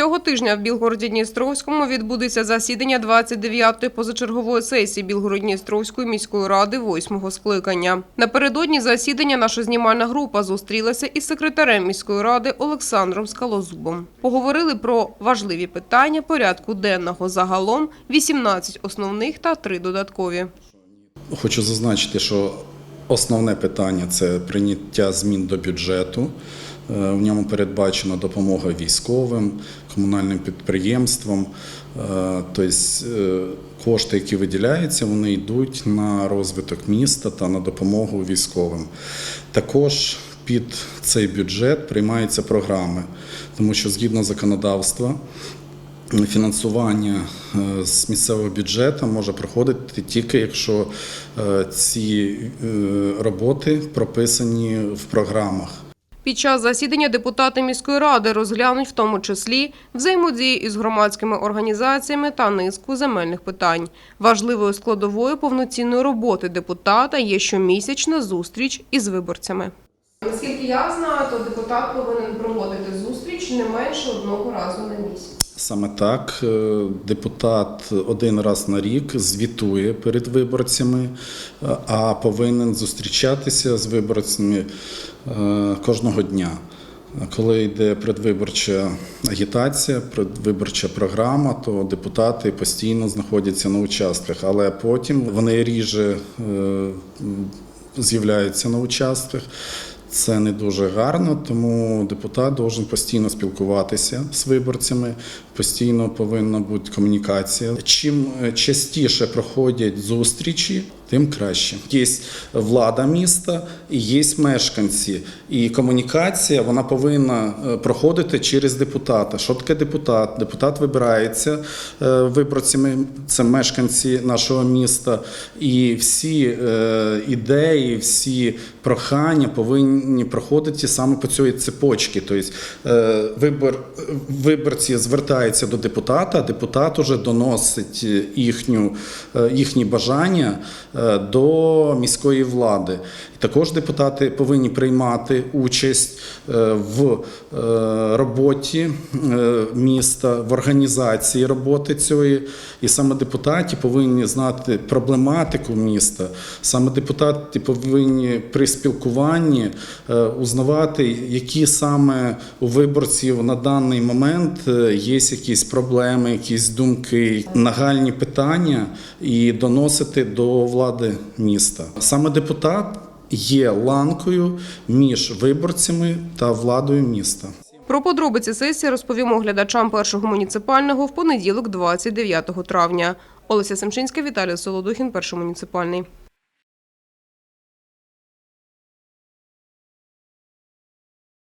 Цього тижня в Білгороді-Дністровському відбудеться засідання 29-ї позачергової сесії Білгород-Дністровської міської ради 8-го скликання. Напередодні засідання наша знімальна група зустрілася із секретарем міської ради Олександром Скалозубом. Поговорили про важливі питання порядку денного загалом 18 основних та 3 додаткові. Хочу зазначити, що основне питання це прийняття змін до бюджету. Е, В ньому передбачена допомога військовим, комунальним підприємствам. Тобто кошти, які виділяються, вони йдуть на розвиток міста та на допомогу військовим. Також під цей бюджет приймаються програми, тому що згідно законодавства Фінансування з місцевого бюджету може проходити тільки якщо ці роботи прописані в програмах. Під час засідання депутати міської ради розглянуть в тому числі взаємодії із громадськими організаціями та низку земельних питань. Важливою складовою повноцінної роботи депутата є щомісячна зустріч із виборцями. Наскільки я знаю, то депутат повинен проводити зустріч не менше одного разу на місяць. Саме так е, депутат один раз на рік звітує перед виборцями, е, а повинен зустрічатися з виборцями е, кожного дня. Коли йде предвиборча агітація, предвиборча програма, то депутати постійно знаходяться на участках, але потім вони ріже з'являються на участках. Це не дуже гарно, тому депутат повинен постійно спілкуватися з виборцями, постійно повинна бути комунікація. Чим е, частіше проходять зустрічі, тим краще. Є влада міста і є мешканці. І комунікація вона повинна е, проходити через депутата. Що таке депутат? Депутат вибирається е, виборцями, це мешканці нашого міста. І всі е, ідеї, всі прохання повинні проходити саме по цій цепочці. Тобто вибор, виборці звертаються до депутата, депутат уже доносить їхню, їхні бажання до міської влади. Також депутати повинні приймати участь е, в е, роботі е, міста, в організації роботи цієї. І саме депутати повинні знати проблематику міста. Саме депутати повинні при спілкуванні е, узнавати, які саме у виборців на даний момент е, є якісь проблеми, якісь думки, нагальні питання і доносити до влади міста. Саме депутат є ланкою між виборцями та владою міста. Про подробиці сесії розповімо глядачам першого муніципального в понеділок, 29 травня. Олеся Семчинська, Віталій Солодухін, перший муніципальний.